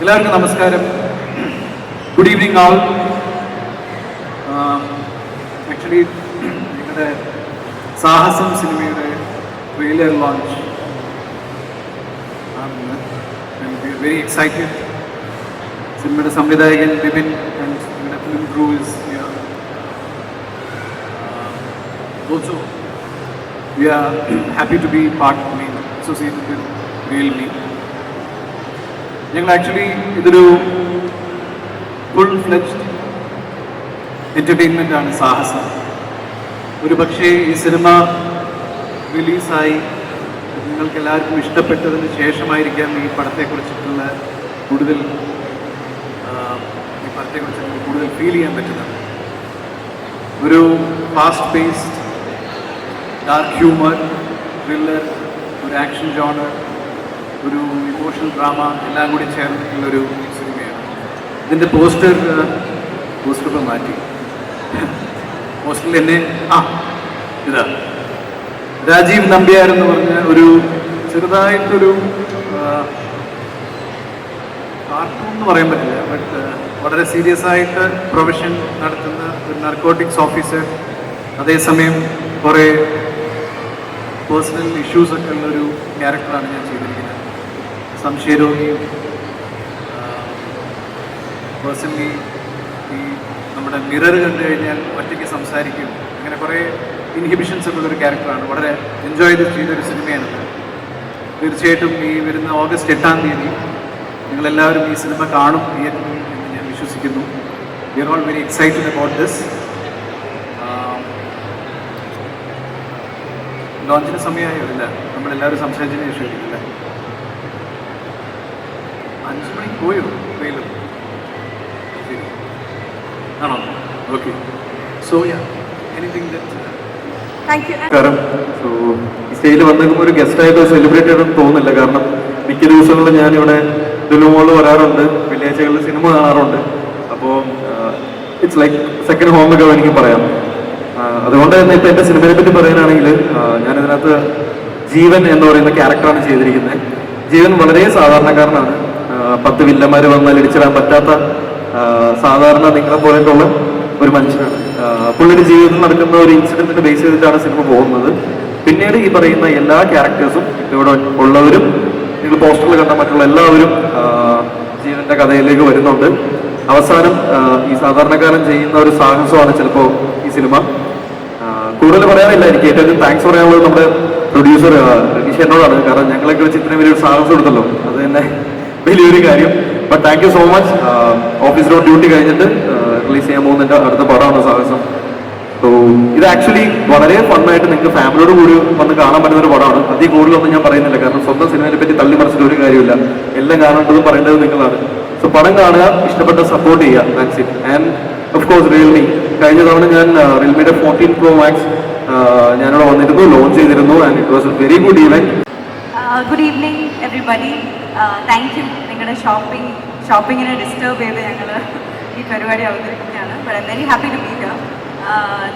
എല്ലാവർക്കും നമസ്കാരം. Good evening ആൾ actually നിങ്ങളുടെ സാഹസം സിനിമയുടെ ട്രെയിലർ ലോഞ്ച് വെരി എക്സൈറ്റഡ് സിനിമയുടെ സംവിധായകൻ ബിബിൻ ആൻഡ് നിങ്ങളുടെ film crew is also we are happy to be part mean associated with Realme ഞങ്ങൾ ആക്ച്വലി ഇതൊരു ഫുൾ ഫ്ലെജ്ഡ് എന്റർടൈൻമെന്റ് ആണ് സാഹസം. ഒരു പക്ഷേ ഈ സിനിമ റിലീസായി നിങ്ങൾക്ക് എല്ലാവർക്കും ഇഷ്ടപ്പെട്ടതിന് ശേഷമായിരിക്കാം ഈ പടത്തെക്കുറിച്ചിട്ടുള്ള കൂടുതൽ ഈ പടത്തെക്കുറിച്ച് നമുക്ക് കൂടുതൽ ഫീൽ ചെയ്യാൻ പറ്റുന്നത്. ഒരു fast paced dark humour thriller ഒരു ആക്ഷൻ ജോണർ ഒരു ഇമോഷണൽ ഡ്രാമ എല്ലാം കൂടി ചേർന്നിട്ടുള്ളൊരു സിനിമയാണ്. ഇതിന്റെ പോസ്റ്റർ പോസ്റ്റർ ഇപ്പം മാറ്റി. പോസ്റ്ററിൽ എന്നെ ആ ഇതാ. രാജീവ് നമ്പ്യാർ എന്ന് പറഞ്ഞ ഒരു ചെറുതായിട്ടൊരു കാർട്ടൂൺ എന്ന് പറയാൻ പറ്റില്ല ബട്ട് വളരെ സീരിയസ് ആയിട്ട് പ്രൊഫഷൻ നടത്തുന്ന ഒരു നർക്കോട്ടിക്സ് ഓഫീസർ അതേസമയം കുറേ പേഴ്സണൽ ഇഷ്യൂസൊക്കെ ഉള്ളൊരു ക്യാരക്ടറാണ് ഞാൻ ചെയ്തിരിക്കുന്നത്. സംശയരോഗിയും പേഴ്സണലി ഈ നമ്മുടെ മിറർ കണ്ടു കഴിഞ്ഞാൽ ഒറ്റയ്ക്ക് സംസാരിക്കും. അങ്ങനെ കുറേ ഇൻഹിബിഷൻസ് ഒക്കെ ഉള്ളൊരു ക്യാരക്ടറാണ് വളരെ എൻജോയ് ചെയ്തൊരു സിനിമയാണ് തീർച്ചയായിട്ടും ഈ വരുന്ന ഓഗസ്റ്റ് എട്ടാം തീയതി നിങ്ങളെല്ലാവരും ഈ സിനിമ കാണും തിയേറ്ററിൽ എന്ന് ഞാൻ വിശ്വസിക്കുന്നു. We are all very excited about this ലോഞ്ചിന് സമയമായോ? ഇല്ല. നമ്മളെല്ലാവരും സംസാരിച്ചതിന് ശേഷം ഇല്ല അഞ്ച് മണിക്ക് പോയോ ട്രെയിലർ ശരി. ആണോ? ഓക്കെ. സോയ എനിത്തിങ് കാരണം സോ ഈ സ്റ്റേജിൽ വന്നിരിക്കുമ്പോൾ ഒരു ഗസ്റ്റ് ആയിട്ട് സെലിബ്രേറ്റ് ചെയ്യണമെന്ന് തോന്നുന്നില്ല. കാരണം മിക്ക ദിവസങ്ങളിൽ ഞാനിവിടെ ദുലുമോൾ വരാറുണ്ട്. വെള്ളിയാഴ്ചകളിൽ സിനിമ കാണാറുണ്ട്. അപ്പോൾ ഇറ്റ്സ് ലൈക്ക് സെക്കൻഡ് ഹോം ഒക്കെ എനിക്ക് പറയാം. അതുകൊണ്ട് തന്നെ ഇപ്പം എന്റെ സിനിമയെ പറ്റി പറയാനാണെങ്കിൽ ഞാനിതിനകത്ത് ജീവൻ എന്ന് പറയുന്ന ക്യാരക്ടറാണ് ചെയ്തിരിക്കുന്നത്. ജീവൻ വളരെ സാധാരണക്കാരനാണ്. പത്ത് വില്ലന്മാർ വന്നാൽ ഇടിച്ചിടാൻ പറ്റാത്ത സാധാരണ നിങ്ങളെ പോലെയുള്ള ഒരു മനുഷ്യനാണ്. പുള്ളിയുടെ ജീവിതത്തിൽ നടക്കുന്ന ഒരു ഇൻസിഡന്റിനെ ബേസ് ചെയ്തിട്ടാണ് സിനിമ പോകുന്നത്. പിന്നീട് ഈ പറയുന്ന എല്ലാ ക്യാരക്ടേഴ്സും ഇവിടെ ഉള്ളവരും നിങ്ങൾ പോസ്റ്ററിൽ കണ്ട മറ്റുള്ള എല്ലാവരും ജീവന്റെ കഥയിലേക്ക് വരുന്നുണ്ട്. അവസാനം ഈ സാധാരണക്കാരൻ ചെയ്യുന്ന ഒരു സാഹസമാണ് ചിലപ്പോൾ ഈ സിനിമ. കൂടുതൽ പറയാനില്ല എനിക്ക് ഏറ്റവും താങ്ക്സ് പറയാനുള്ളത് നമ്മുടെ പ്രൊഡ്യൂസർ രതീഷ് എന്നോടാണ് കാരണം ഞങ്ങളൊക്കെ വെച്ച് ഇത്രയും വലിയൊരു സാഹസം എടുത്തല്ലോ. അത് തന്നെ വലിയൊരു കാര്യം. But thank you so much office road duty കഴിഞ്ഞിട്ട് റിലീസ് ചെയ്യാൻ പോകുന്ന എന്റെ അടുത്ത പടമാണ് സാഹസം. സോ ഇത് ആക്ച്വലി വളരെ ഫണ്ണായിട്ട് നിങ്ങൾക്ക് ഫാമിലിയോട് കൂടി വന്ന് കാണാൻ പറ്റുന്ന ഒരു പടമാണ്. അതി കൂടുതലൊന്നും ഞാൻ പറയുന്നില്ല. കാരണം സ്വന്തം സിനിമയെ പറ്റി തള്ളി മറിച്ചിട്ട് ഒരു കാര്യമില്ല എല്ലാം കാണേണ്ടതും പറയേണ്ടത് നിങ്ങളാണ്. സോ പടം കാണുക ഇഷ്ടപ്പെട്ട സപ്പോർട്ട് ചെയ്യുക. That's it and of course realme കഴിഞ്ഞ തവണ ഞാൻ റിയൽമിയുടെ ഫോർട്ടീൻ പ്രോ മാക്സ് ഞാനിവിടെ വന്നിരുന്നു ലോഞ്ച് ചെയ്തിരുന്നു and it was a very good event good evening everybody thank you നിങ്ങളുടെ ഷോപ്പിംഗ് ഷോപ്പിങ്ങിനെ ഡിസ്റ്റർബ് ചെയ്ത് ഞങ്ങൾ ഈ പരിപാടി അവതരിപ്പിക്കുകയാണ്. But very happy to meet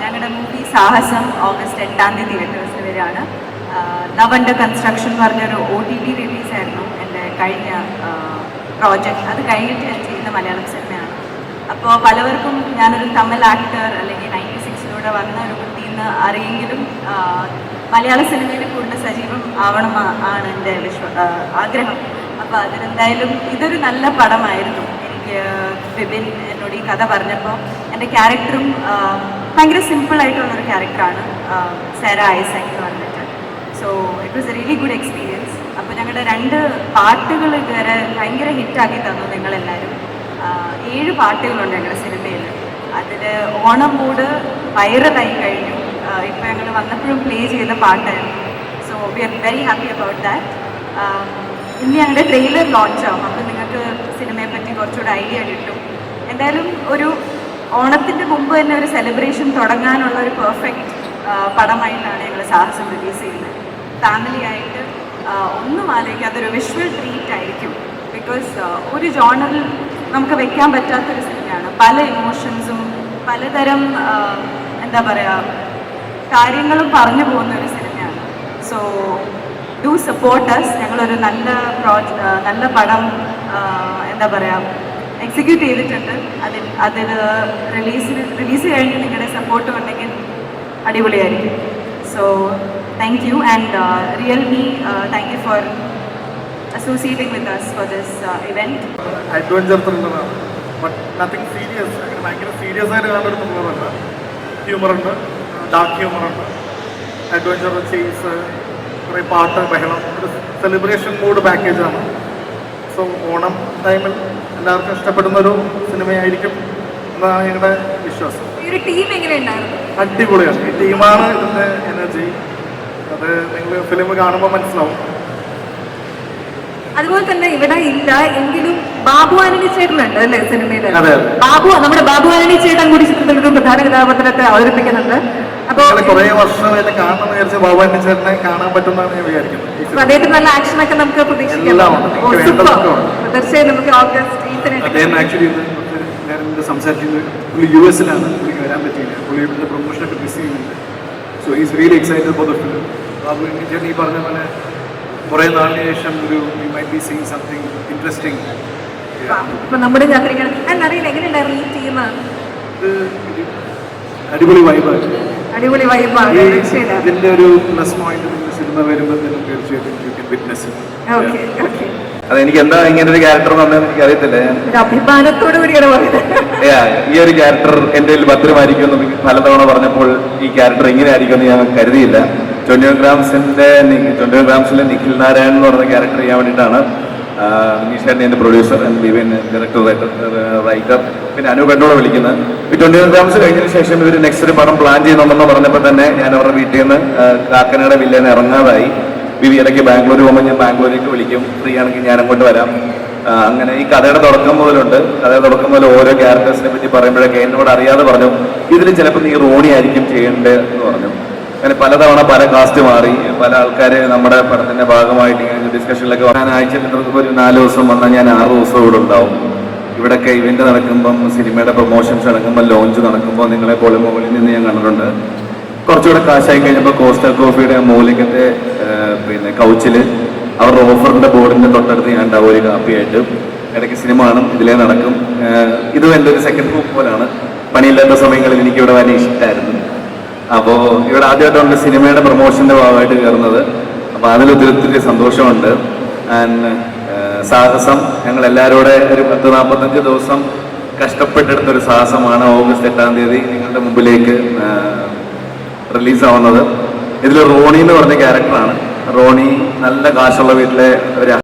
ഞങ്ങളുടെ മൂവി സാഹസം ഓഗസ്റ്റ് എട്ടാം തീയതി തിയേറ്റേഴ്സിൽ വരികയാണ് നവന്റെ കൺസ്ട്രക്ഷൻ എന്ന് പറഞ്ഞൊരു ഒ ടി ടി റിലീസായിരുന്നു എന്റെ കഴിഞ്ഞ പ്രോജക്റ്റ് അത് കഴിഞ്ഞിട്ട് ഞാൻ ചെയ്യുന്ന മലയാളം സിനിമയാണ്. അപ്പോൾ പലവർക്കും ഞാനൊരു തമിഴ് ആക്ടർ അല്ലെങ്കിൽ നയന്റി സിക്സിലൂടെ വന്ന ഒരു കുട്ടിയെന്ന് അറിയെങ്കിലും മലയാള സിനിമയിൽ കൂടുതൽ സജീവം ആവണം ആണ് എന്റെ വിശ്വ ആഗ്രഹം. അപ്പോൾ അതിനെന്തായാലും ഇതൊരു നല്ല പടമായിരുന്നു. എനിക്ക് ബിബിൻ എന്നോട് ഈ കഥ പറഞ്ഞപ്പോൾ എന്റെ ക്യാരക്ടറും ഭയങ്കര ഭയങ്കര സിമ്പിളായിട്ടുള്ളൊരു ക്യാരക്ടറാണ് സാര ഐസ് എന്ന് പറഞ്ഞിട്ട്. So it was a really good experience അപ്പോൾ ഞങ്ങളുടെ രണ്ട് പാട്ടുകൾ ഇതുവരെ ഭയങ്കര ഹിറ്റാക്കി തന്നു നിങ്ങളെല്ലാവരും ഏഴ് പാട്ടുകളുണ്ട് ഞങ്ങളുടെ സിനിമയിൽ അതിൽ ഓണം മൂഡ് വൈറലായി കഴിഞ്ഞു. ഇപ്പോൾ ഞങ്ങൾ വന്നപ്പോഴും പ്ലേ ചെയ്ത പാട്ടായിരുന്നു. So we are very happy about that ഇന്ന് ഞങ്ങളുടെ ട്രെയിലർ ലോഞ്ച് ആവും. അപ്പോൾ നിങ്ങൾക്ക് സിനിമയെ പറ്റി കുറച്ചുകൂടെ ഐഡിയ കിട്ടും. എന്തായാലും ഒരു ഓണത്തിന്റെ മുമ്പ് തന്നെ ഒരു സെലിബ്രേഷൻ തുടങ്ങാനുള്ള ഒരു പെർഫെക്റ്റ് പടമായിട്ടാണ് ഞങ്ങൾ സാഹസം റിലീസ് ചെയ്യുന്നത്. ഫാമിലി ആയിട്ട് ആ, ഒന്നും ആലോചിക്കാത്ത ഒരു വിഷ്വൽ ട്രീറ്റ് ആയിരിക്കും. ബിക്കോസ് ഒരു ജോണറിൽ നമുക്ക് വെക്കാൻ പറ്റാത്തൊരു സിനിമയാണ് പല ഇമോഷൻസും പലതരം എന്താ പറയുക കാര്യങ്ങളും പറഞ്ഞു പോകുന്ന ഒരു സിനിമയാണ് സോ ഡു സപ്പോർട്ട് അസ് ഞങ്ങളൊരു നല്ല പ്രോജ നല്ല പടം എന്താ പറയുക എക്സിക്യൂട്ട് ചെയ്തിട്ടുണ്ട്. അതിൽ അതിൽ റിലീസിന് റിലീസ് കഴിഞ്ഞ് നിങ്ങളുടെ സപ്പോർട്ട് ഉണ്ടെങ്കിൽ അടിപൊളിയായിരിക്കും. So thank you and Realme thank you for associating with us for this event adventure serious ആയിട്ട് കാണുന്ന ഒരു ത്രില്ലറല്ല ഹ്യൂമറുണ്ട് ഡാർക്ക് ഹ്യൂമറുണ്ട് അഡ്വഞ്ചർ ചേസ് കുറേ പാട്ട് ബഹളം ഒരു സെലിബ്രേഷൻ മൂഡ് പാക്കേജാണ് സോ ഓണം ടൈമിൽ എല്ലാവർക്കും ഇഷ്ടപ്പെടുന്ന ഒരു സിനിമയായിരിക്കും എന്നാണ് ഞങ്ങളുടെ വിശ്വാസം. ഈ ഒരു ടീം എങ്ങനെയുണ്ടായിരുന്നു അടിപൊളിയാണ്. ഈ ടീമാണ് ഇതിന്റെ എനർജി അത് നിങ്ങൾ ഫിലിം കാണുമ്പോൾ മനസ്സിലാവും. അതുപോലെ തന്നെ ഇവിടെ ഇല്ല എങ്കിലും ബാബു ആനണി ചേട്ടനുണ്ട് അല്ലേ സിനിമയിൽ. ബാബു നമ്മുടെ ബാബു ആനണി ചേട്ടൻ കൂടി ചിത്രത്തിൽ ഒരു പ്രധാന കഥാപാത്രത്തെ അവതരിപ്പിക്കുന്നുണ്ട്. കുറേ വർഷമായിട്ട് കാണണമെന്ന് വിചാരിച്ച ബാബു ചേട്ടനെ കാണാൻ പറ്റുമെന്നാണ് ഞാൻ വിചാരിക്കുന്നത്. അദ്ദേഹത്തിന് നല്ല ആക്ഷൻ ഒക്കെ നമുക്ക് പ്രതീക്ഷിക്കാം. തീർച്ചയായും നമുക്ക് അദ്ദേഹം ആക്ച്വലി മുമ്പ് സംസാരിക്കുന്നത് പുള്ളി യു എസിലാണ്. പുള്ളിക്ക് വരാൻ പറ്റിയില്ല. പുള്ളി ഇവിടുത്തെ പ്രൊമോഷനൊക്കെ മിസ് ചെയ്യുന്നുണ്ട്. So is really excited for the film Babu ചേട്ടൻ ഈ പറഞ്ഞ പോലെ കുറേ നാളിന് ശേഷം ഒരു you might be seeing something interesting നമ്മുടെ എന്നറിയില്ല എങ്ങനെയുണ്ടായിരുന്നു ഈ ടീം അടിപൊളി വൈബാണ് അടിപൊളി വൈബാണ് ഇതിന്റെ ഒരു പ്ലസ് പോയിന്റ് സിനിമ വരുമ്പോഴത്തേനും തീർച്ചയായിട്ടും യു കെൻ വിറ്റ്നസ് അതെനിക്ക് എന്താ ഇങ്ങനെ ഒരു ക്യാരക്ടർ വന്നതെന്ന് എനിക്ക് അറിയത്തില്ല ഈ ഒരു ക്യാരക്ടർ എന്റെ കയ്യിൽ ഭദ്രമായിരിക്കും എന്ന് പലതവണ പറഞ്ഞപ്പോൾ ഈ ക്യാരക്ടർ ഇങ്ങനെ ആയിരിക്കും ഞാൻ കരുതിയില്ല. ട്വന്റി ഗ്രാംസിന്റെ ട്വന്റി ഗ്രാംസിലെ നിഖിൽ നാരായൺ എന്ന് പറഞ്ഞ ക്യാരക്ടർ ചെയ്യാൻ വേണ്ടിയിട്ടാണ് നിഷാൻ എന്റെ producer and Bibin director writer പിന്നെ അനു എന്നോട് വിളിക്കുന്നത്. ഈ ട്വന്റി ഗ്രാംസ് കഴിഞ്ഞതിന് ശേഷം ഇവർ നെക്സ്റ്റ് ഒരു പടം പ്ലാൻ ചെയ്യുന്നുണ്ടെന്ന് പറഞ്ഞപ്പോൾ തന്നെ ഞാൻ അവരുടെ വീട്ടിൽ നിന്ന് കാക്കനയുടെ കാക്കനാട് വില്ലേന്ന് ഇറങ്ങാതായി. വിവി ഇടയ്ക്ക് ബാംഗ്ലൂർ പോകുമ്പോൾ ഞാൻ ബാംഗ്ലൂരിലേക്ക് വിളിക്കും. ഫ്രീ ആണെങ്കിൽ ഞാൻ അങ്ങോട്ട് വരാം. അങ്ങനെ ഈ കഥയുടെ തുടക്കം മുതലുണ്ട്. കഥയുടെ തുടക്കം മുതൽ ഓരോ ക്യാരക്ടേഴ്സിനെ പറ്റി പറയുമ്പോഴൊക്കെ എന്നോട് അറിയാതെ പറഞ്ഞു ഇതിൽ ചിലപ്പോൾ നീ റോണി ആയിരിക്കും ചെയ്യേണ്ടത് എന്ന് പറഞ്ഞു. അങ്ങനെ പലതവണ പല കാസ്റ്റ് മാറി പല ആൾക്കാർ നമ്മുടെ പടത്തിന്റെ ഭാഗമായിട്ട് ഇങ്ങനെ ഡിസ്കഷനിലൊക്കെ ഞാൻ ആഴ്ചയിൽ ഒരു നാല് ദിവസം വന്നാൽ ഞാൻ ആറ് ദിവസം ഇവിടെ ഉണ്ടാവും. ഇവിടെയൊക്കെ ഇവന്റ് നടക്കുമ്പം സിനിമയുടെ പ്രൊമോഷൻസ് നടക്കുമ്പോൾ ലോഞ്ച് നടക്കുമ്പോൾ നിങ്ങളെ പോലെ മുകളിൽ നിന്ന് ഞാൻ കണ്ടിട്ടുണ്ട്. കുറച്ചുകൂടെ കാശായി കഴിഞ്ഞപ്പോൾ കോസ്റ്റർ കോഫിയുടെ മൂലിക്കത്തെ പിന്നെ കൗച്ചിൽ അവരുടെ ഓഫറിന്റെ ബോർഡിന്റെ തൊട്ടടുത്ത് ഞാൻ ഉണ്ടാവും ഒരു കാപ്പിയായിട്ട്. ഇടയ്ക്ക് സിനിമ കാണും ഇതിലേ നടക്കും. ഇതും എന്റെ ഒരു സെക്കൻഡ് ഗ്രൂപ്പ് പോലാണ്. പണിയില്ലാത്ത സമയങ്ങളിൽ എനിക്ക് ഇവിടെ വരാൻ ഇഷ്ടമായിരുന്നു അപ്പോൾ ഇവിടെ ആദ്യമായിട്ടാണ് സിനിമയുടെ പ്രൊമോഷന്റെ ഭാഗമായിട്ട് കയറുന്നത്. അപ്പോൾ അതിൽ ഒത്തിരി ഒത്തിരി സന്തോഷമുണ്ട്. ആൻഡ് സാഹസം. ഞങ്ങൾ എല്ലാവരോടെ ഒരു പത്ത് നാൽപ്പത്തഞ്ച് ദിവസം കഷ്ടപ്പെട്ടെടുത്തൊരു സാഹസമാണ് ഓഗസ്റ്റ് എട്ടാം തീയതി നിങ്ങളുടെ മുമ്പിലേക്ക് റിലീസാവുന്നത്. ഇതിൽ റോണി എന്ന് പറഞ്ഞ ക്യാരക്ടറാണ് റോണി നല്ല കാശുള്ള വീട്ടിലെ ഒരു